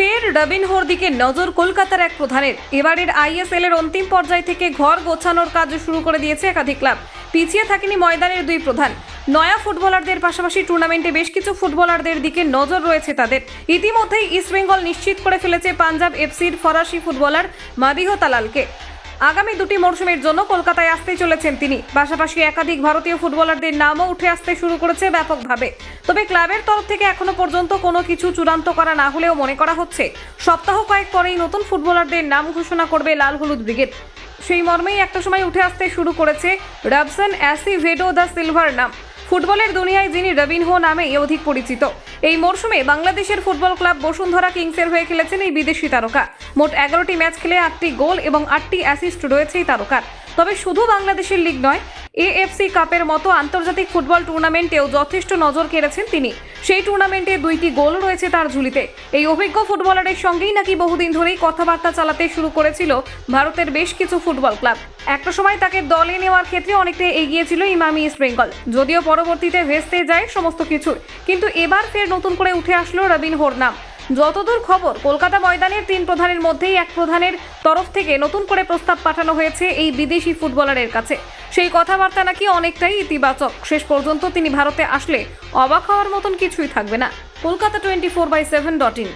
ফের রবিনহোর দিকে নজর কলকাতার এক প্রধানের। এবারের আইএসএল এর অন্তিম পর্যায় থেকে ঘর গোছানোর কাজ শুরু করে দিয়েছে একাধিক ক্লাব। পিছিয়ে থাকেনি ময়দানের দুই প্রধান। নয়া ফুটবলারদের পাশাপাশি টুর্নামেন্টে বেশ কিছু ফুটবলারদের দিকে নজর রয়েছে তাদের। ইতিমধ্যেই ইস্টবেঙ্গল নিশ্চিত করে ফেলেছে পাঞ্জাব এফসির ফরাসি ফুটবলার মাদিহ তালালকে। আগামী দুটি মরশুমের জন্য কলকাতায় আসতে চলেছেন তিনি। পাশাপাশি একাধিক ভারতীয় ফুটবলারদের নামও উঠে আসতে শুরু করেছে ব্যাপকভাবে। তবে ক্লাবের তরফ থেকে এখনও পর্যন্ত কোনো কিছু চূড়ান্ত করা না হলেও মনে করা হচ্ছে, সপ্তাহ কয়েক পরেই নতুন ফুটবলারদের নাম ঘোষণা করবে লাল হলুদ ব্রিগেড। সেই মর্মেই একটা সময় উঠে আসতে শুরু করেছে রাবসন অ্যাসি ভেডো দ্য সিলভার নাম। ফুটবলের দুনিয়ায় যিনি রবিনহো নামেই অধিক পরিচিত। এই মরশুমে বাংলাদেশের ফুটবল ক্লাব বসুন্ধরা কিংসের হয়ে খেলেছেন এই বিদেশি তারকা। মোট এগারোটি ম্যাচ খেলে আটটি গোল এবং আটটি অ্যাসিস্ট রয়েছে এই তারকার। তবে শুধু বাংলাদেশের লিগ নয় এএফসি কাপের মতো আন্তর্জাতিক ফুটবল টুর্নামেন্টেও যথেষ্ট নজর কেড়েছেন তিনি। সেই টুর্নামেন্টে দুইটি গোল রয়েছে তার ঝুলিতে। এই অভিজ্ঞ ফুটবলারের সঙ্গেই নাকি বহুদিন ধরেই কথাবার্তা চালাতে শুরু করেছিল ভারতের বেশ কিছু ফুটবল ক্লাব। একটা সময় তাকে দলে নেওয়ার ক্ষেত্রে অনেকটা এগিয়ে ছিল ইমামি ইস্ট বেঙ্গল। যদিও পরবর্তীতে ভেস্তে যায় সমস্ত কিছু কিন্তু এবার ফের নতুন করে উঠে আসলো রবিন হোর নাম যতদূর খবর, কলকাতা ময়দানের তিন প্রধানের মধ্যেই এক প্রধানের তরফ থেকে নতুন করে প্রস্তাব পাঠানো হয়েছে এই বিদেশি ফুটবলারের কাছে। সেই কথাবার্তা নাকি অনেকটাই ইতিবাচক। শেষ পর্যন্ত তিনি ভারতে আসলে অবাক হওয়ার মতন কিছুই থাকবে না। Kolkata twenty four by seven dot in.